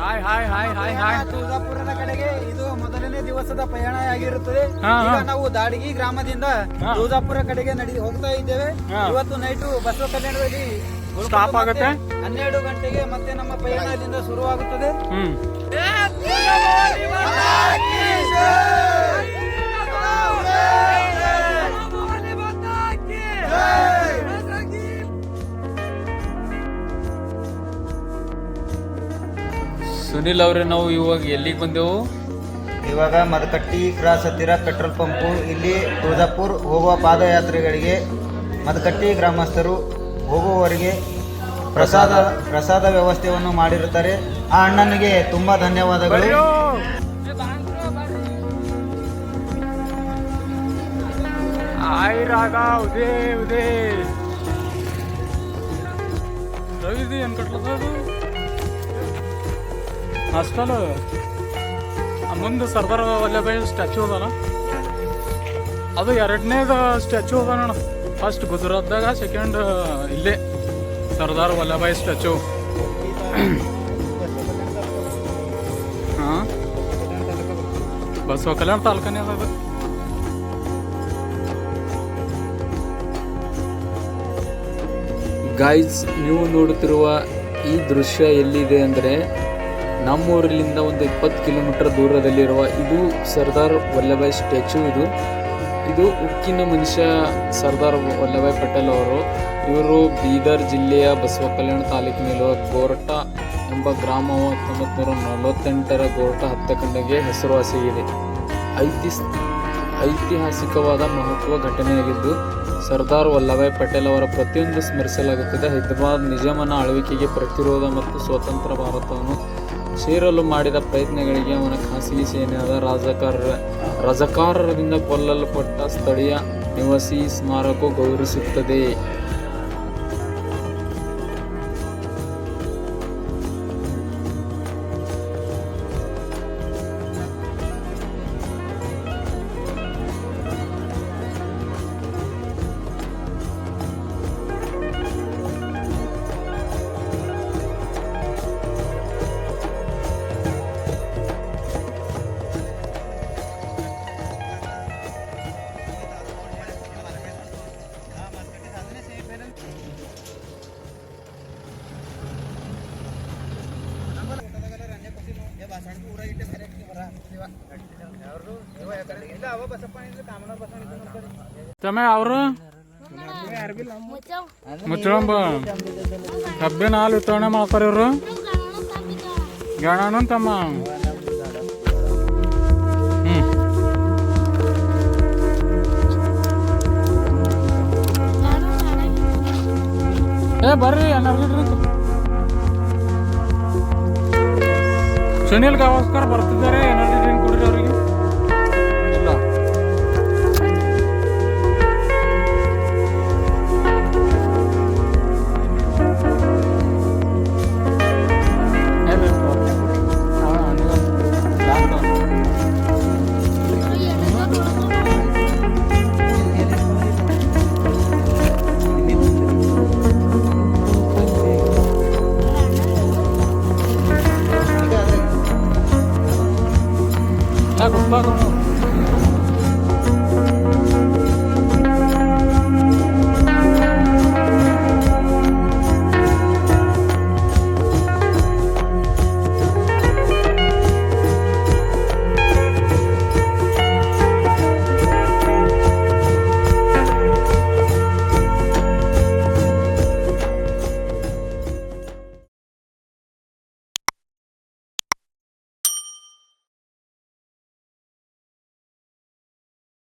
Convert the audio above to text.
Hi hi hi hi hi ತುಳಜಾಪುರದ ಕಡೆಗೆ ಇದು ಮೊದಲನೇ ದಿವಸದ ಪಯಣ ಆಗಿರುತ್ತದೆ. ಈಗ ನಾವು ದಾಡಗಿ ಗ್ರಾಮದಿಂದ. ತುಳಜಾಪುರ ಕಡೆಗೆ ನಡಿ ಹೋಗ್ತಾ ಇದ್ದೇವೆ. ಇವತ್ತು ನೈಟು ಬಸವ ಕಲ್ಯಾಣದಲ್ಲಿ ಸ್ಟಾಪ್ ಆಗುತ್ತೆ? ಹನ್ನೆರಡು ಗಂಟೆಗೆ ಮತ್ತೆ ನಮ್ಮ ಪಯಣದಿಂದ ಶುರುವಾಗುತ್ತದೆ. ಸುನಿಲ್ ಅವ್ರೆ ನಾವು ಇವಾಗ ಎಲ್ಲಿಗೆ ಬಂದೆವು? ಇವಾಗ ಮದಕಟ್ಟಿ ಕ್ರಾಸ್ ಹತ್ತಿರ ಪೆಟ್ರೋಲ್ ಪಂಪು ಇಲ್ಲಿ ತುಳಜಾಪುರ್ ಹೋಗುವ ಪಾದಯಾತ್ರೆಗಳಿಗೆ ಮದಕಟ್ಟಿ ಗ್ರಾಮಸ್ಥರು ಹೋಗುವವರಿಗೆ ಪ್ರಸಾದ ಪ್ರಸಾದ ವ್ಯವಸ್ಥೆಯನ್ನು ಮಾಡಿರುತ್ತಾರೆ. ಆ ಅಣ್ಣನಿಗೆ ತುಂಬ ಧನ್ಯವಾದಗಳು. ಆಯ್ ರಾಗ ಉದೇ ಉದೇ. ರವಿದು ಏನ್ ಕಟ್ಲದ ಹಾಸ್ಟೆಲ್ ಮುಂದೆ ಸರ್ದಾರ್ ವಲ್ಲಭಾಯಿ ಸ್ಟ್ಯಾಚು ಅದಲ್ಲ ಅದು ಎರಡನೇದ ಸ್ಟ್ಯಾಚು ಅದ ನೋಡ ಫಸ್ಟ್ ಗುಜರಾತ್ದಾಗ ಸೆಕೆಂಡ್ ಇಲ್ಲೇ ಸರ್ದಾರ್ ವಲ್ಲಭಾಯಿ ಸ್ಟ್ಯಾಚು ಹಾಂ? ಬಸವ ಕಲ್ಯಾಣ ತಾಲೂಕನೇ ಅದು. ಗಾಯ್ಸ್ ನೀವು ನೋಡುತ್ತಿರುವ ಈ ದೃಶ್ಯ ಎಲ್ಲಿದೆ ಅಂದರೆ ನಮ್ಮೂರಿನಿಂದ ಒಂದು ಇಪ್ಪತ್ತು ಕಿಲೋಮೀಟರ್ ದೂರದಲ್ಲಿರುವ ಇದು ಸರ್ದಾರ್ ವಲ್ಲಭಾಯ್ ಸ್ಟ್ಯಾಚು ಇದು. ಇದು ಉಕ್ಕಿನ ಮನುಷ್ಯ ಸರ್ದಾರ್ ವಲ್ಲಭಾಯ್ ಪಟೇಲ್ ಅವರು. ಇವರು ಬೀದರ್ ಜಿಲ್ಲೆಯ ಬಸವ ಕಲ್ಯಾಣ ತಾಲೂಕಿನಲ್ಲಿರುವ ಗೋರಟ ಎಂಬ ಗ್ರಾಮವು ಹತ್ತೊಂಬತ್ತು ನೂರ ನಲವತ್ತೆಂಟರ ಗೋರಟ ಹತ್ತಕಂಡಗೆ ಹೆಸರುವಾಸಿಯಾಗಿದೆ. ಐತಿಸ್ ಐತಿಹಾಸಿಕವಾದ ಮಹತ್ವ ಘಟನೆಯಾಗಿದ್ದು, ಸರ್ದಾರ್ ವಲ್ಲಭಾಯ್ ಪಟೇಲ್ ಅವರ ಪ್ರತಿಯೊಂದು ಸ್ಮರಿಸಲಾಗುತ್ತದೆ ಹೈದರಾಬಾದ್ ನಿಜಾಮನ ಆಳ್ವಿಕೆಗೆ ಪ್ರತಿರೋಧ ಮತ್ತು ಸ್ವತಂತ್ರ ಭಾರತವನ್ನು ಸೇರಲು ಮಾಡಿದ ಪ್ರಯತ್ನಗಳಿಗೆ ಅವನ ಖಾಸಗಿ ಸೇನೆಯಾದ ರಾಜಕಾರರ ರಜಕಾರರಿಂದ ಕೊಲ್ಲಲ್ಪಟ್ಟ ಸ್ಥಳೀಯ ನಿವಾಸಿ ಸ್ಮಾರಕ ಗೌರವಿಸುತ್ತದೆ. ತಮ್ಮ ಅವರು? ಮುಚ್ಚಳಂಬ. ಕಬ್ಬಿನ ಹಾಲು ವಿತರಣೆ ಮಾಡ್ತಾರೆ ಇವರು. ಗಣನ ತಮ್ಮ. ಏ ಬರ್ರಿ ಎನರ್ಜಿ ಸುನಿಲ್ ಗವಾಸ್ಕರ್ ಬರ್ತಿದ್ದಾರೆ Tá ocupado, não?